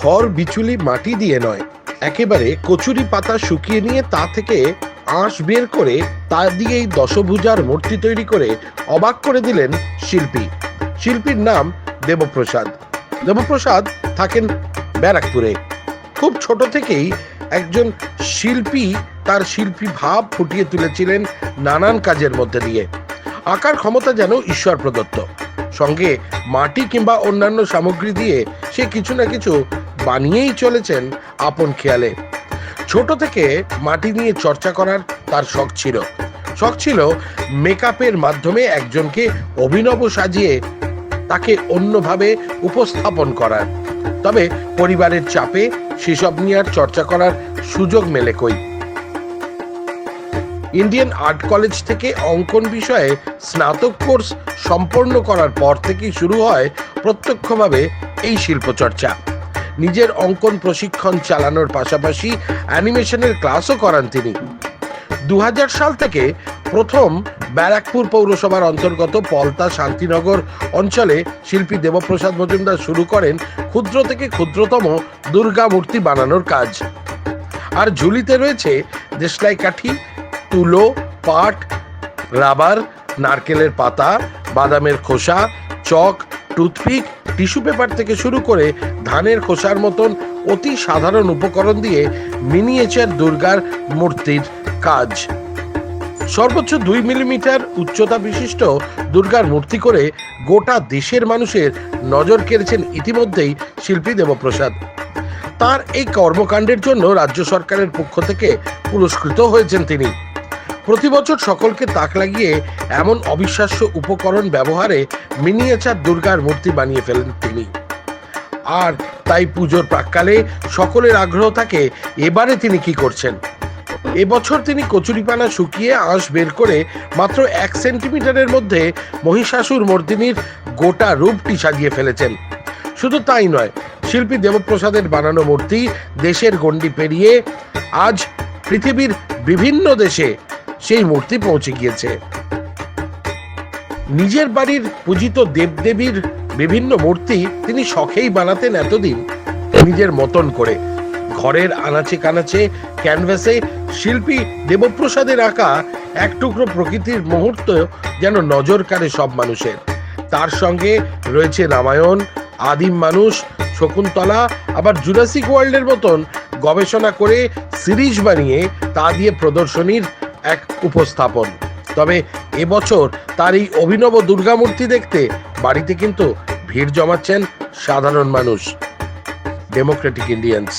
খড় বিচুলি মাটি দিয়ে নয়, একেবারে কচুরি পাতা শুকিয়ে নিয়ে তা থেকে আঁশ বের করে তা দিয়েই দশভুজার মূর্তি তৈরি করে অবাক করে দিলেন শিল্পী। শিল্পীর নাম দেবপ্রসাদ। দেবপ্রসাদ থাকেন ব্যারাকপুরে। খুব ছোট থেকেই একজন শিল্পী তার শিল্পী ভাব ফুটিয়ে তুলেছিলেন নানান কাজের মধ্যে দিয়ে। আঁকার ক্ষমতা যেন ঈশ্বর প্রদত্ত। সঙ্গে মাটি কিংবা অন্যান্য সামগ্রী দিয়ে সে কিছু না কিছু বানিয়েই চলেছেন আপন খেয়ালে। ছোট থেকে মাটি নিয়ে চর্চা করার তার শখ ছিল। শখ ছিল মেকআপের মাধ্যমে একজনকে অভিনব সাজিয়ে তাকে অন্যভাবে উপস্থাপন করার। তবে পরিবারের চাপে সেসব নিয়ে আর চর্চা করার সুযোগ মেলে কই? ইন্ডিয়ান আর্ট কলেজ থেকে অঙ্কন বিষয়ে স্নাতক কোর্স সম্পন্ন করার পর থেকেই শুরু হয় প্রত্যক্ষভাবে এই শিল্পচর্চা। নিজের অঙ্কন প্রশিক্ষণ চালানোর পাশাপাশি অ্যানিমেশনের ক্লাসও করান তিনি। দু হাজার সাল থেকে প্রথম ব্যারাকপুর পৌরসভার অন্তর্গত পলতা শান্তিনগর অঞ্চলে শিল্পী দেবপ্রসাদ মজুমদার শুরু করেন ক্ষুদ্র থেকে ক্ষুদ্রতম দুর্গা মূর্তি বানানোর কাজ। আর ঝুলিতে রয়েছে দেশলাই কাঠি, তুলো, পাট, রাবার, নারকেলের পাতা, বাদামের খোসা, চক টুথপিক, টিস্যু পেপার থেকে শুরু করে ধানের খোসার মতন অতি সাধারণ উপকরণ দিয়ে মিনিয়েচার দুর্গার মূর্তির কাজ। সর্বোচ্চ দুই মিলিমিটার উচ্চতা বিশিষ্ট দুর্গার মূর্তি করে গোটা দেশের মানুষের নজর কেড়েছেন ইতিমধ্যেই শিল্পী দেবপ্রসাদ। তার এই কর্মকাণ্ডের জন্য রাজ্য সরকারের পক্ষ থেকে পুরস্কৃত হয়েছেন তিনি। প্রতি বছর সকলকে তাক লাগিয়ে এমন অবিশ্বাস্য উপকরণ ব্যবহারে মিনিয়েচার দুর্গার মূর্তি বানিয়ে ফেলেন তিনি। আর তাই পুজোর প্রাককালে সকলের আগ্রহ থাকে, এবারে তিনি কি করছেন? এবছর তিনি কচুরিপানা শুকিয়ে আঁশ বের করে মাত্র এক সেন্টিমিটারের মধ্যে মহিষাসুর মর্দিনীর গোটা রূপটি সাজিয়ে ফেলেছেন। শুধু তাই নয়, শিল্পী দেবপ্রসাদের বানানো মূর্তি দেশের গণ্ডি পেরিয়ে আজ পৃথিবীর বিভিন্ন দেশে সেই মূর্তি পৌঁছে গিয়েছে। নিজের বাড়ির পূজিত দেবদেবীর বিভিন্ন মূর্তি তিনি শখেই বানাতেন এতদিন। নিজের মতন করে ঘরের আনাচে কানাচে, ক্যানভাসে শিল্পী দেবপ্রসাদের আঁকা এক টুকরো প্রকৃতির মুহূর্ত যেন নজর কাড়ে সব মানুষের। তার সঙ্গে রয়েছে রামায়ণ, আদিম মানুষ, শকুন্তলা, আবার জুরাসিক ওয়ার্ল্ডের মতন গবেষণা করে সিরিজ বানিয়ে তা দিয়ে প্রদর্শনীর এক উপস্থাপন। তবে এবছর তার এই অভিনব দুর্গামূর্তি দেখতে বাড়িতে কিন্তু ভিড় জমাচ্ছেন সাধারণ মানুষ। Democratic Indians